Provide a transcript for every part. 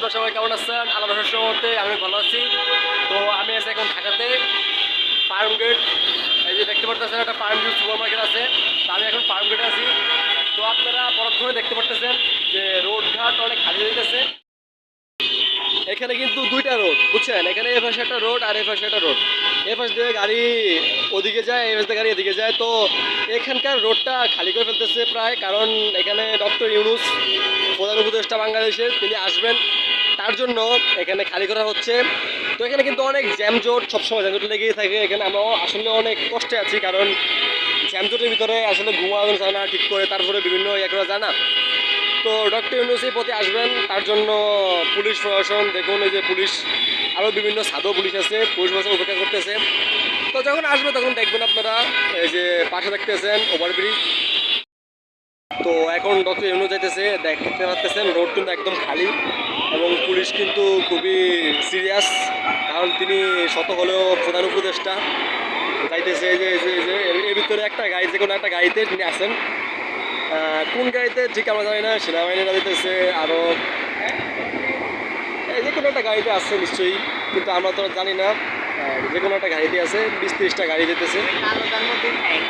আপনারা সবাই কেমন আছেন? আলাদা শস্য মধ্যে আমি ভালো আছি। তো আমি আছি এখন ঢাকাতে ফার্ম গেট এই যে দেখতে পারতেছেন, একটা ফার্ম গেট সুপার মার্কেট আছে। তো আমি এখন ফার্ম গেটে আছি। তো আপনারা পরক্ষণে দেখতে পারতেছেন যে রোড ঘাট অনেক খালি হয়েছে এখানে কিন্তু দুইটা রোড, বুঝছেন? এখানে এ পাশে একটা রোড আর এ পাশে একটা রোড। এ পাশ দিয়ে গাড়ি ওদিকে যায়, এ পাশ দিয়ে গাড়ি এদিকে যায়। তো এখানকার রোডটা খালি করে ফেলতেছে প্রায়, কারণ এখানে ডক্টর ইউনুস, প্রধান উপদেষ্টা বাংলাদেশের তিনি আসবেন। তার জন্য এখানে খালি করা হচ্ছে। তো এখানে কিন্তু অনেক জ্যামজোট, সবসময় জ্যামজোট লেগেই থাকে। এখানে আমরাও আসলে অনেক কষ্টে আছি, কারণ জ্যামজোটের ভিতরে আসলে ঘুমানো যায় না ঠিক করে, তারপরে বিভিন্ন ইয়ে করা যায় না। তো ডক্টর ইউনুস এই পথে আসবেন। তার জন্য পুলিশ প্রশাসন, দেখুন এই যে পুলিশ আরও বিভিন্ন সাধু পুলিশ আছে, পুলিশ প্রশাসন অপেক্ষা করতেছে। তো যখন আসবে তখন দেখবেন আপনারা এই যে পাশে দেখতেছেন ওভারব্রিজ তো এখন ডক্টর ইউনুস যাইতেছে, দেখতে পাচ্ছেন রোড কিন্তু একদম খালি এবং পুলিশ কিন্তু খুবই সিরিয়াস কারণ তিনি শত হলেও প্রধান উপদেষ্টা। যাইতেছে এই যে যে- এর- ভিতরে একটা গাড়ি, যে কোনো একটা গাড়িতে তিনি আসেন। কোন গাড়িতে ঠিক আমরা জানি না, সেনাবাহিনীরা দিতেছে আরও যে কোনো একটা গাড়িতে আছে নিশ্চয়ই, কিন্তু আমরা তো জানি না যে কোনো একটা গাড়িতে আছে, বিশ তিরিশটা গাড়ি যেতেছে।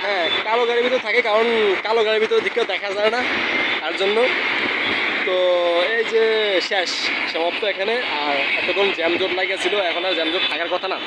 হ্যাঁ কালো গাড়ির ভিতরে থাকে, কারণ কালো গাড়ির ভিতরে দিকেও দেখা যায় না, তার জন্য। তো এই যে শেষ, সমাপ্ত এখানে, আর এতক্ষণ জ্যামজট লাগিয়েছিল, এখন আর জ্যামজট থাকার কথা না।